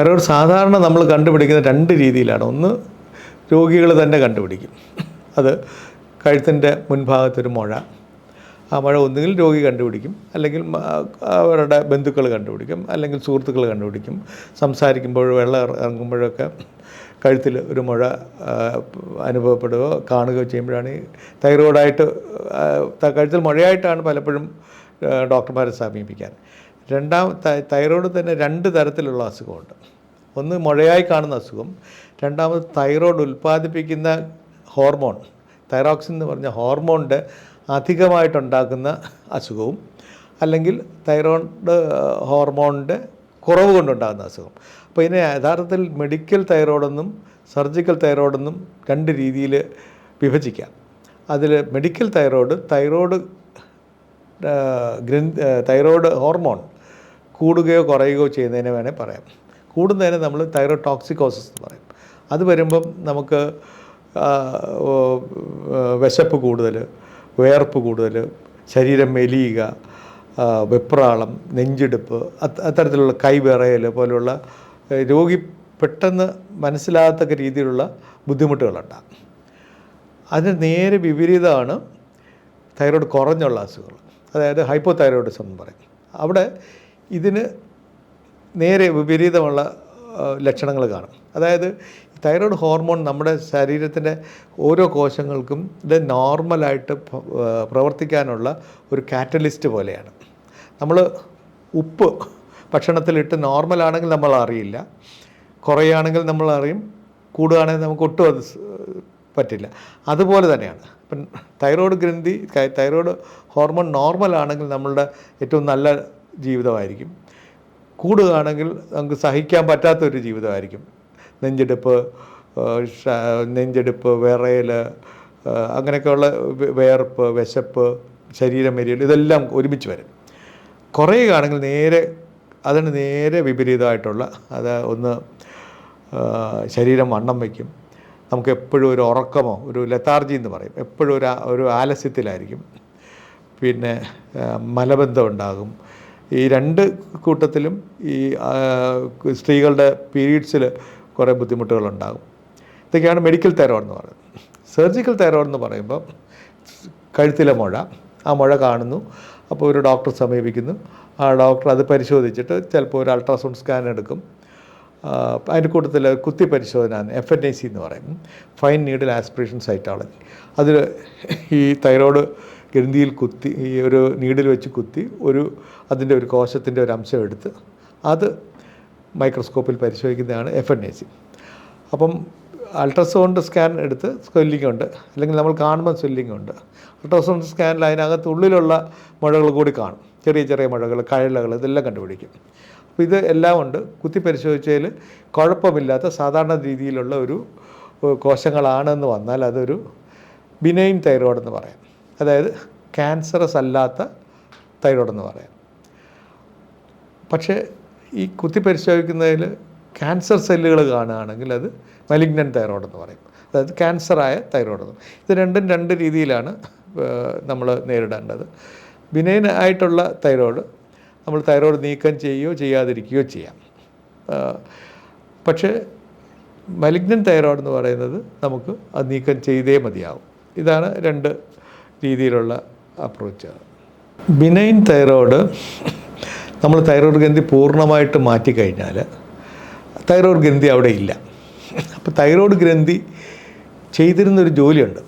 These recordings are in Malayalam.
തൈറോയ്ഡ് സാധാരണ നമ്മൾ കണ്ടുപിടിക്കുന്ന രണ്ട് രീതിയിലാണ്. ഒന്ന് രോഗികൾ തന്നെ കണ്ടുപിടിക്കും. അത് കഴുത്തിന്റെ മുൻഭാഗത്തൊരു മുഴ. ആ മഴ ഒന്നുകിൽ രോഗി കണ്ടുപിടിക്കും. അല്ലെങ്കിൽ അവരുടെ ബന്ധുക്കൾ കണ്ടുപിടിക്കും. അല്ലെങ്കിൽ സുഹൃത്തുക്കൾ കണ്ടുപിടിക്കും. സംസാരിക്കുമ്പോൾ വെള്ളം ഇറ- ഇറങ്ങുമ്പോഴൊക്കെ കഴുത്തിൽ ഒരു മുഴ അനുഭവപ്പെടുകയോ കാണുകയോ ചെയ്യുമ്പോഴാണ് ഈ തൈറോയിഡായിട്ട് കഴുത്തിൽ മുഴയായിട്ടാണ് പലപ്പോഴും ഡോക്ടർമാരെ സമീപിക്കാൻ. രണ്ടാം തൈറോയ്ഡ് തന്നെ രണ്ട് തരത്തിലുള്ള അസുഖമുണ്ട്. ഒന്ന് മുഴയായി കാണുന്ന അസുഖം രണ്ടാമത് തൈറോയ്ഡ് ഉൽപ്പാദിപ്പിക്കുന്ന ഹോർമോൺ തൈറോക്സിൻ എന്ന് പറഞ്ഞ ഹോർമോണിന്റെ അധികമായിട്ടുണ്ടാക്കുന്ന അസുഖവും അല്ലെങ്കിൽ തൈറോയ്ഡ് ഹോർമോണിന്റെ കുറവ് കൊണ്ടുണ്ടാകുന്ന അസുഖം. അപ്പോൾ ഇതിനെ യഥാർത്ഥത്തിൽ മെഡിക്കൽ തൈറോയ്ഡെന്നും സർജിക്കൽ തൈറോയ്ഡെന്നും രണ്ട് രീതിയിൽ വിഭജിക്കാം. അതിൽ മെഡിക്കൽ തൈറോയ്ഡ് തൈറോയ്ഡ് ഗ്രന്ഥ തൈറോയ്ഡ് ഹോർമോൺ കൂടുകയോ കുറയുകയോ ചെയ്യുന്നതിനെ വേണേൽ പറയാം. കൂടുന്നതിന് നമ്മൾ തൈറോയ്ഡ് ടോക്സിക്കോസിസ് എന്ന് പറയും. അത് വരുമ്പം നമുക്ക് വിശപ്പ് കൂടുതൽ വേർപ്പ് കൂടുതൽ ശരീരം മെലിയുക വെപ്രാളം നെഞ്ചെടുപ്പ് അത്- അത്തരത്തിലുള്ള കൈവിറയൽ പോലുള്ള രോഗി പെട്ടെന്ന് മനസ്സിലാകത്തക്ക രീതിയിലുള്ള ബുദ്ധിമുട്ടുകളുണ്ടാകും അതിന് നേരെ വിപരീതമാണ് തൈറോയ്ഡ് കുറഞ്ഞുള്ള അസുഖങ്ങൾ. അതായത് ഹൈപ്പോ തൈറോയിഡിസം എന്ന് പറയും. അവിടെ ഇതിന് നേരെ വിപരീതമുള്ള ലക്ഷണങ്ങൾ കാണും. അതായത് തൈറോയ്ഡ് ഹോർമോൺ നമ്മുടെ ശരീരത്തിന്റെ ഓരോ കോശങ്ങൾക്കും ഇത് നോർമലായിട്ട് പ്രവർത്തിക്കാനുള്ള ഒരു കാറ്റലിസ്റ്റ് പോലെയാണ്. നമ്മൾ ഉപ്പ് ഭക്ഷണത്തിലിട്ട് നോർമലാണെങ്കിൽ നമ്മൾ അറിയില്ല. കുറയുകയാണെങ്കിൽ നമ്മൾ അറിയും. കൂടുകയാണെങ്കിൽ നമുക്ക് ഒട്ടും അത് പറ്റില്ല. അതുപോലെ തന്നെയാണ്. ഇപ്പം തൈറോയ്ഡ് ഗ്രന്ഥി തൈറോയ്ഡ് ഹോർമോൺ നോർമലാണെങ്കിൽ നമ്മളുടെ ഏറ്റവും നല്ല ജീവിതമായിരിക്കും. കൂടുകയാണെങ്കിൽ നമുക്ക് സഹിക്കാൻ പറ്റാത്തൊരു ജീവിതമായിരിക്കും. നെഞ്ചെടുപ്പ് നെഞ്ചെടുപ്പ് വിറയൽ അങ്ങനെയൊക്കെയുള്ള വേർപ്പ് വിശപ്പ് ശരീരമെരിയൽ ഇതെല്ലാം ഒരുമിച്ച് വരും. കുറയുകയാണെങ്കിൽ നേരെ അതിന് നേരെ വിപരീതമായിട്ടുള്ള അത് ഒന്ന് ശരീരം വണ്ണം വയ്ക്കും. നമുക്ക് എപ്പോഴും ഒരു ഉറക്കമോ ഒരു ലത്താർജി എന്ന് പറയും. എപ്പോഴും ഒരു ഒരു ആലസ്യത്തിലായിരിക്കും. പിന്നെ മലബന്ധം ഉണ്ടാകും. ഈ രണ്ട് കൂട്ടത്തിലും ഈ സ്ത്രീകളുടെ പീരീഡ്സിൽ കുറേ ബുദ്ധിമുട്ടുകളുണ്ടാകും. ഇതൊക്കെയാണ് മെഡിക്കൽ തൈറോയ്ഡ് എന്ന് പറയുന്നത്. സർജിക്കൽ തൈറോയ്ഡ് എന്ന് പറയുമ്പോൾ കഴുത്തിലെ മുഴ ആ മുഴ കാണുന്നു. അപ്പോൾ ഒരു ഡോക്ടർ സമീപിക്കുന്നു. ആ ഡോക്ടർ അത് പരിശോധിച്ചിട്ട് ചിലപ്പോൾ ഒരു അൾട്രാസൗണ്ട് സ്കാൻ എടുക്കും. അതിന്റെ കൂട്ടത്തിൽ കുത്തി പരിശോധന എഫ് എൻ ഐ സി എന്ന് പറയും. Fine needle aspiration cytology. അതിൽ ഈ തൈറോയ്ഡ് ഗ്രന്ഥിയിൽ കുത്തി ഈ ഒരു നീഡിൽ വെച്ച് കുത്തി ഒരു അതിന്റെ ഒരു കോശത്തിന്റെ ഒരു അംശം എടുത്ത് അത് മൈക്രോസ്കോപ്പിൽ പരിശോധിക്കുന്നതാണ് എഫ് എൻ എ സി. അപ്പം അൾട്രാസൗണ്ട് സ്കാൻ എടുത്ത് സ്വെല്ലിംഗ് ഉണ്ട്. അല്ലെങ്കിൽ നമ്മൾ കാണുമ്പോൾ സ്വെല്ലിംഗ് ഉണ്ട്. അൾട്രാസൗണ്ട് സ്കാനിൽ അതിനകത്ത് ഉള്ളിലുള്ള മുഴകൾ കൂടി കാണും. ചെറിയ ചെറിയ മുഴകൾ കഴലകൾ ഇതെല്ലാം കണ്ടുപിടിക്കും. അപ്പോൾ ഇത് എല്ലാം ഉണ്ട്. കുത്തി പരിശോധിച്ചതിൽ കുഴപ്പമില്ലാത്ത സാധാരണ രീതിയിലുള്ള ഒരു കോശങ്ങളാണെന്ന് വന്നാൽ അതൊരു ബിനൈൻ തൈറോയ്ഡ് എന്ന് പറയാം. അതായത് ക്യാൻസറസ് അല്ലാത്ത തൈറോയ്ഡ് എന്ന് പറയാം. പക്ഷേ ഈ കുത്തി പരിശോധിക്കുന്നതിൽ ക്യാൻസർ സെല്ലുകൾ കാണുകയാണെങ്കിൽ അത് മലിഗ്നൻ തൈറോയ്ഡ് എന്ന് പറയും. അതായത് ക്യാൻസറായ തൈറോയ്ഡ് എന്ന്. ഇത് രണ്ടും രണ്ട് രീതിയിലാണ് നമ്മൾ നേരിടേണ്ടത്. ബിനൈൻ ആയിട്ടുള്ള തൈറോയ്ഡ് നമ്മൾ തൈറോയ്ഡ് നീക്കം ചെയ്യുകയോ ചെയ്യാതിരിക്കുകയോ ചെയ്യാം. പക്ഷേ മലിഗ്നൻ തൈറോയ്ഡ് എന്ന് പറയുന്നത് നമുക്ക് അത് നീക്കം ചെയ്തേ മതിയാവും. ഇതാണ് രണ്ട് രീതിയിലുള്ള അപ്രോച്ചാണ് ബിനൈൻ തൈറോയ്ഡ് നമ്മൾ തൈറോയ്ഡ് ഗ്രന്ഥി പൂർണമായിട്ട് മാറ്റിക്കഴിഞ്ഞാൽ തൈറോയ്ഡ് ഗ്രന്ഥി അവിടെ ഇല്ല. അപ്പോൾ തൈറോയ്ഡ് ഗ്രന്ഥി ചെയ്തിരുന്നൊരു ജോലിയുണ്ട്.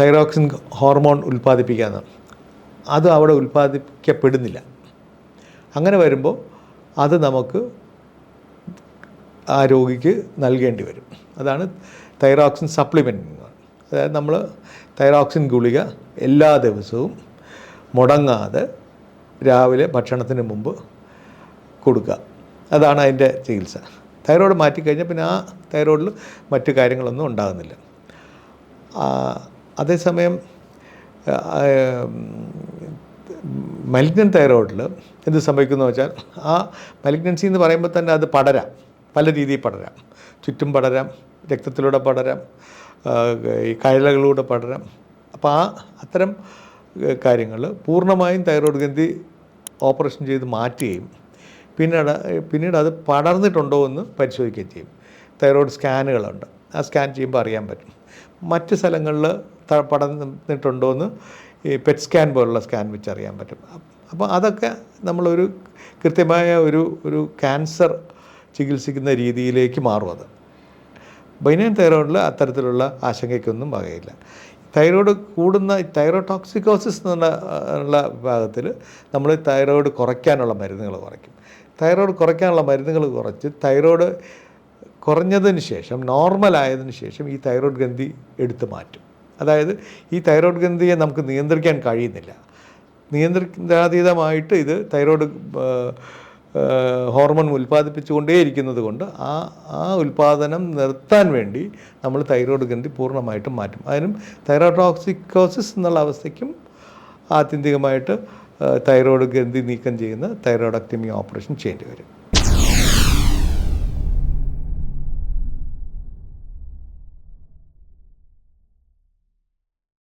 തൈറോക്സിൻ ഹോർമോൺ ഉൽപ്പാദിപ്പിക്കാന്ന്. അത് അവിടെ ഉൽപ്പാദിപ്പിക്കപ്പെടുന്നില്ല. അങ്ങനെ വരുമ്പോൾ അത് നമുക്ക് ആ രോഗിക്ക് നൽകേണ്ടി വരും. അതാണ് തൈറോക്സിൻ സപ്ലിമെന്റ് അതായത് നമ്മൾ തൈറോക്സിൻ ഗുളിക എല്ലാ ദിവസവും മുടങ്ങാതെ രാവിലെ ഭക്ഷണത്തിന് മുമ്പ് കൊടുക്കുക. അതാണ് അതിന്റെ ചികിത്സ. തൈറോയ്ഡ് മാറ്റിക്കഴിഞ്ഞാൽ പിന്നെ ആ തൈറോയ്ഡിൽ മറ്റു കാര്യങ്ങളൊന്നും ഉണ്ടാകുന്നില്ല. അതേസമയം മലിഗ്നൻ തൈറോയിഡിൽ എന്ത് സംഭവിക്കുന്നു വെച്ചാൽ ആ മലിഗ്നൻസി എന്ന് പറയുമ്പോൾ തന്നെ അത് പടരാം. പല രീതിയിൽ പടരാം. ചുറ്റും പടരാം. രക്തത്തിലൂടെ പടരാം. ഈ കഴലകളിലൂടെ പഠനം. അപ്പോൾ ആ അത്തരം കാര്യങ്ങൾ പൂർണമായും തൈറോയ്ഡ് ഗ്രന്ഥി ഓപ്പറേഷൻ ചെയ്ത് മാറ്റുകയും പിന്നീട് പിന്നീട് അത് പടർന്നിട്ടുണ്ടോ എന്ന് പരിശോധിക്കുകയും ചെയ്യും. തൈറോയ്ഡ് സ്കാനുകളുണ്ട്. ആ സ്കാൻ ചെയ്യുമ്പോൾ അറിയാൻ പറ്റും. മറ്റ് സ്ഥലങ്ങളിൽ പടർന്നിട്ടുണ്ടോ എന്ന് ഈ പെറ്റ് സ്കാൻ പോലുള്ള സ്കാൻ വെച്ച് അറിയാൻ പറ്റും. അപ്പോൾ അതൊക്കെ നമ്മളൊരു കൃത്യമായ ഒരു ഒരു ക്യാൻസർ ചികിത്സിക്കുന്ന രീതിയിലേക്ക് മാറും അത്. ബൈനൈൻ തൈറോയിഡിൽ അത്തരത്തിലുള്ള ആശങ്കയ്ക്കൊന്നും വകയില്ല. തൈറോയ്ഡ് കൂടുന്ന തൈറോടോക്സിക്കോസിസ് ടോക്സിക്കോസിസ് എന്നുള്ള ഭാഗത്തിൽ നമ്മൾ തൈറോയ്ഡ് കുറയ്ക്കാനുള്ള മരുന്നുകൾ കുറയ്ക്കും. തൈറോയ്ഡ് കുറയ്ക്കാനുള്ള മരുന്നുകൾ കുറച്ച് തൈറോയ്ഡ് കുറഞ്ഞതിന് ശേഷം നോർമൽ ആയതിന് ശേഷം ഈ തൈറോയ്ഡ് ഗ്രന്ഥി എടുത്തു മാറ്റും. അതായത് ഈ തൈറോയ്ഡ് ഗ്രന്ഥിയെ നമുക്ക് നിയന്ത്രിക്കാൻ കഴിയുന്നില്ല. നിയന്ത്രിക്കാതീതമായിട്ട് ഇത് തൈറോയ്ഡ് ഹോർമോൺ ഉൽപ്പാദിപ്പിച്ചുകൊണ്ടേയിരിക്കുന്നത് കൊണ്ട് ആ ആ ഉൽപ്പാദനം നിർത്താൻ വേണ്ടി നമ്മൾ തൈറോയ്ഡ് ഗ്രന്ഥി പൂർണമായിട്ടും മാറ്റും. അതിനും തൈറോടോക്സിക്കോസിസ് എന്നുള്ള അവസ്ഥയ്ക്കും ആത്യന്തികമായിട്ട് തൈറോയ്ഡ് ഗ്രന്ഥി നീക്കം ചെയ്യുന്ന തൈറോയ്ഡക്ടമി ഓപ്പറേഷൻ ചെയ്യേണ്ടി വരും.